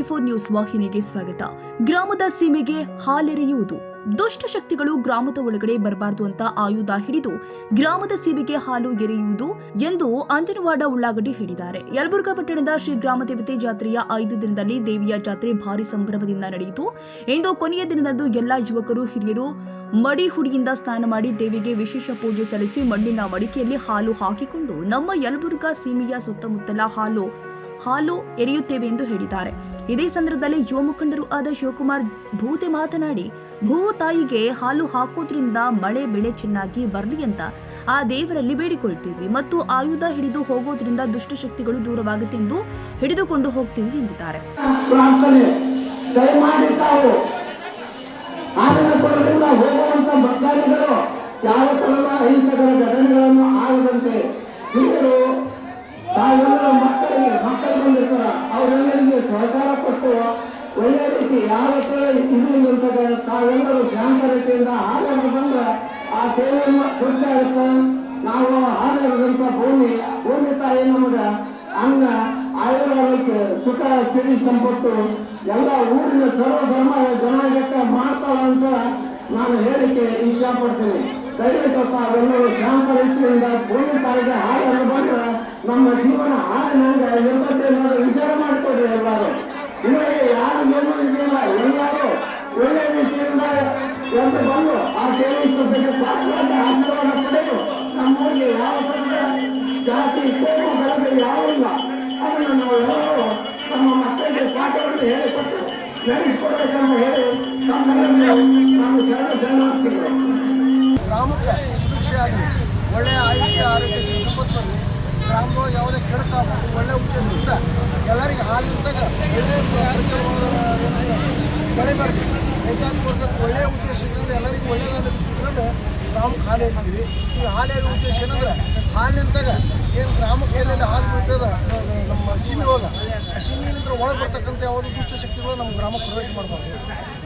Twenty four news ವಾಹಿನಿಗೆ ಸ್ವಾಗತ. ಗ್ರಾಮದ ಸೀಮೆಗೆ ಹಾಲೆರೆಯುವುದು. ದುಷ್ಟಶಕ್ತಿಗಳು ಗ್ರಾಮದ ಒಳಗಡೆ ಬರಬಾರದು ಅಂತ ಆಯುಧ ಹಿಡಿದು ಗ್ರಾಮದ ಸೀಮೆಗೆ ಹಾಲು ಎರೆಯುವುದು ಎಂದು ಅಂತಿನವಾಡ ಉಳ್ಳಾಗಡ್ಡಿ ಹೇಳಿದ್ದಾರೆ. ಯಲಬುರ್ಗಾ ಪಟ್ಟಣದ ಶ್ರೀ ಗ್ರಾಮ ದೇವತೆ ಜಾತ್ರೆಯ ಐದು ದಿನದಲ್ಲಿ ದೇವಿಯ ಜಾತ್ರೆ ಭಾರಿ ಸಂಭ್ರಮದಿಂದ ನಡೆಯಿತು. ಇಂದು ಕೊನೆಯ ದಿನದಂದು ಎಲ್ಲಾ ಯುವಕರು, ಹಿರಿಯರು ಮಡಿ ಹುಡಿಯಿಂದ ಸ್ನಾನ ಮಾಡಿ ದೇವಿಗೆ ವಿಶೇಷ ಪೂಜೆ ಸಲ್ಲಿಸಿ ಮಣ್ಣಿನ ಮಡಿಕೆಯಲ್ಲಿ ಹಾಲು ಹಾಕಿಕೊಂಡು ನಮ್ಮ ಯಲಬುರ್ಗಾ ಸೀಮೆಯ ಸುತ್ತಮುತ್ತಲ ಹಾಲು ಹಾಲು ಎರೆಯುತ್ತೇವೆ ಎಂದು ಹೇಳಿದ್ದಾರೆ. ಇದೇ ಸಂದರ್ಭದಲ್ಲಿ ಯುವ ಮುಖಂಡರು ಆದ ಶಿವಕುಮಾರ್ ಭೂತೆ ಮಾತನಾಡಿ, ಭೂ ತಾಯಿಗೆ ಹಾಲು ಹಾಕೋದ್ರಿಂದ ಮಳೆ, ಬೆಳೆ ಚೆನ್ನಾಗಿ ಬರಲಿ ಅಂತ ಆ ದೇವರಲ್ಲಿ ಬೇಡಿಕೊಳ್ತೀವಿ ಮತ್ತು ಆಯುಧ ಹಿಡಿದು ಹೋಗೋದ್ರಿಂದ ದುಷ್ಟಶಕ್ತಿಗಳು ದೂರವಾಗುತ್ತೆ ಎಂದು ಹಿಡಿದುಕೊಂಡು ಹೋಗ್ತೀವಿ ಎಂದಿದ್ದಾರೆ. ಒಳ್ಳೆ ರೀತಿ ಯಾವ ತರ ಇದು ಇರ್ತಕ್ಕಂಥ ತಾವೆಲ್ಲರೂ ಶಾಂತ ರೀತಿಯಿಂದ ಹಾಡಲು ಬಂದ್ರೆ ಆ ಸೇವೆಯನ್ನು ಇರ್ತಾರೆ ನಾವು ಹಾಡಿದಂತ ಭೂಮಿ ಭೂಮಿ ತಾಯಿ ನಮ್ಗೆ ಅನ್ನ, ಆಯುರ್ವೇದಕ್ಕೆ ಸುಖ, ಸಿರಿ, ಸಂಪತ್ತು, ಎಲ್ಲ ಊರಿನ ಸರ್ವ ಧರ್ಮ ಜನಾಂಗಕ್ಕೆ ಮಾಡ್ತಾವ ಅಂತ ನಾನು ಹೇಳಿಕೆ ಇಷ್ಟಪಡ್ತೀನಿ. ದಯವಿಟ್ಟು ತಾವೆಲ್ಲರೂ ಶಾಂತ ರೀತಿಯಿಂದ ಭೂಮಿ ತಾಯಿಗೆ ಹಾಡನ್ನು ಬಂದ್ರೆ ನಮ್ಮ ಜೀವನ ಹಾಡಿನಂಗೆ ಇರ್ತದೆ ಅನ್ನೋದು ವಿಚಾರ ಮಾಡಿಕೊಡ್ರಿ ಎಲ್ಲರೂ. ಇವರಿಗೆ ಯಾರು ಏನು ಇದೆಯಲ್ಲ ಎಲ್ಲರೂ ಒಳ್ಳೆಯ ರೀತಿಯಿಂದ ಎಂದು ಬಂದು ಆ ದೇವಸ್ಥಾನಕ್ಕೆ ಸಾಕುವಂತ ಆಶೀರ್ವಾದ ಪಡೆದು ನಮ್ಮಲ್ಲಿ ಯಾವ ತರದ ಜಾತಿ ಕೋಪ ಗಲಭೆ ಯಾವಿಲ್ಲ ಅದನ್ನು ನಾವು ಎಲ್ಲರೂ ನಮ್ಮ ಮಕ್ಕಳಿಗೆ ಪಾಠವನ್ನು ಹೇಳಿಕೊಟ್ಟು ನಡೆಸಿಕೊಡ್ಬೇಕಂತ ಹೇಳಿ ತಮ್ಮೆಲ್ಲರನ್ನು ನಾನು ಶರಣ ಬೆಳೆದು ರೈತಾಪಿ ವರ್ಗಕ್ಕೆ ಒಳ್ಳೆಯ ಉದ್ದೇಶ ಇಟ್ಟಂದ್ರೆ ಎಲ್ಲರಿಗೂ ಒಳ್ಳೆಯದಾದ ಇಟ್ಕೊಂಡು ಗ್ರಾಮಕ್ಕೆ ಹಾಲು ಏರಿದ್ದೀವಿ ಈ ಹಾಲು ಏರುವ ಉದ್ದೇಶ ಏನಂದ್ರೆ ಹಾಲಿನಂತಾಗ ಏನು ಗ್ರಾಮಕ್ಕೆ ಏನೆಲ್ಲ ಹಾಲು ಬಿಡ್ತದ ನಮ್ಮ ಸೀಮೆ ಒಳಗೆ ಆ ಸೀಮೆಯಿಂದ ಒಳಗೆ ಬರ್ತಕ್ಕಂಥ ಯಾವುದೇ ದುಷ್ಟ ಶಕ್ತಿಗಳು ನಮ್ಮ ಗ್ರಾಮಕ್ಕೆ ಪ್ರವೇಶ ಮಾಡಬಾರ್ದು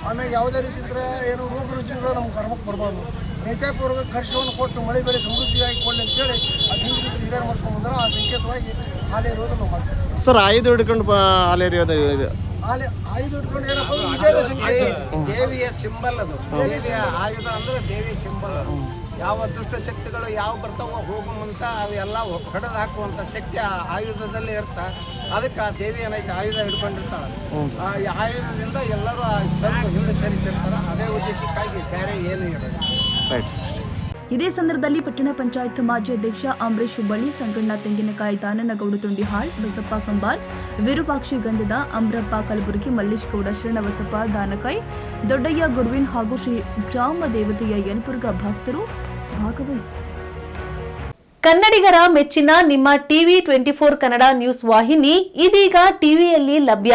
ಆಮೇಲೆ ಯಾವುದೇ ರೀತಿ ಇದ್ರೆ ಏನು ರೋಗ ರುಚಿಗಳು ನಮ್ಮ ಗ್ರಾಮಕ್ಕೆ ಬರಬಾರ್ದು. ರೈತಾಪಿ ಖರ್ಚವನ್ನು ಕೊಟ್ಟು ಮಳೆ ಬೆಳೆ ಸಮೃದ್ಧಿಯಾಗಿ ಕೊಡಲಿ ಅಂತೇಳಿ ಆ ಹಿಂದಿನ ಹಿರಿಯರು ಮಾಡ್ಕೊಂಡು ಬಂದ್ರೆ ಆ ಸಂಕೇತವಾಗಿ ಹಾಲೆ ಇರೋದು ನಾವು ಮಾಡ್ತೀವಿ ಸರ್ ಆಯುಧ ಹಿಡ್ಕೊಂಡು ಹಾಲೆ ಹಾಲೆರಿಯೋದು ಇದು. ಹಾಲೆ ಆಯುಧ ಹಿಡ್ಕೊಂಡು ಏನಪ್ಪ ಅಂದ್ರೆ ವಿಜಯದ ಸಂಕೇತ. ದೇವಿಯ ಸಿಂಬಲ್ ಅದು. ದೇವಿಯ ಆಯುಧ ಅಂದ್ರೆ ದೇವಿಯ ಸಿಂಬಲ್ ಅದು. ಯಾವ ದುಷ್ಟ ಶಕ್ತಿಗಳು ಯಾವ ಬರ್ತಾವೋ ಹೋಗುವಂತ ಅವೆಲ್ಲ ಹೊಡೆದು ಹಾಕುವಂತ ಶಕ್ತಿ ಆ ಆಯುಧದಲ್ಲಿ ಇರ್ತ. ಅದಕ್ಕೆ ಆ ದೇವಿ ಏನೈತೆ ಆಯುಧ ಹಿಡ್ಕೊಂಡಿರ್ತಾಳೆ. ಆ ಆಯುಧದಿಂದ ಎಲ್ಲರೂ ಆ ಹಿಂದೆ ಸರಿತಿರ್ತಾರೆ. ಅದೇ ಉದ್ದೇಶಕ್ಕಾಗಿ ಬೇರೆ ಏನು ಇರೋದು ರೈಟ್ ಸರ್ ಇದೇ ಸಂದರ್ಭದಲ್ಲಿ ಪಟ್ಟಣ ಪಂಚಾಯತ್ ಮಾಜಿ ಅಧ್ಯಕ್ಷ ಅಂಬರೀಶ್ ಹುಬ್ಬಳ್ಳಿ ಸಂಗಣ್ಣ ತೆಂಗಿನಕಾಯಿ ದಾನನಗೌಡ ತುಂಡಿಹಾಳ್ ಬಸಪ್ಪ ಕಂಬಾರ್ ವಿರೂಪಾಕ್ಷಿ ಗಂಧದ ಅಮ್ರಪ್ಪ ಕಲಬುರಗಿ ಮಲ್ಲೇಶ್ ಗೌಡ ಶರಣಬಸಪ್ಪ ದಾನಕಾಯಿ ದೊಡ್ಡಯ್ಯ ಗುರುವಿನ್ ಹಾಗೂ ಶ್ರೀ ಗ್ರಾಮ ದೇವತೆಯ ಯನಪುರ್ಗ ಭಕ್ತರು ಭಾಗವಹಿಸಿದರು ಕನ್ನಡಿಗರ ಮೆಚ್ಚಿನ ನಿಮ್ಮ TV twenty four Kannada news ವಾಹಿನಿ ಇದೀಗ ಟಿವಿಯಲ್ಲಿ ಲಭ್ಯ.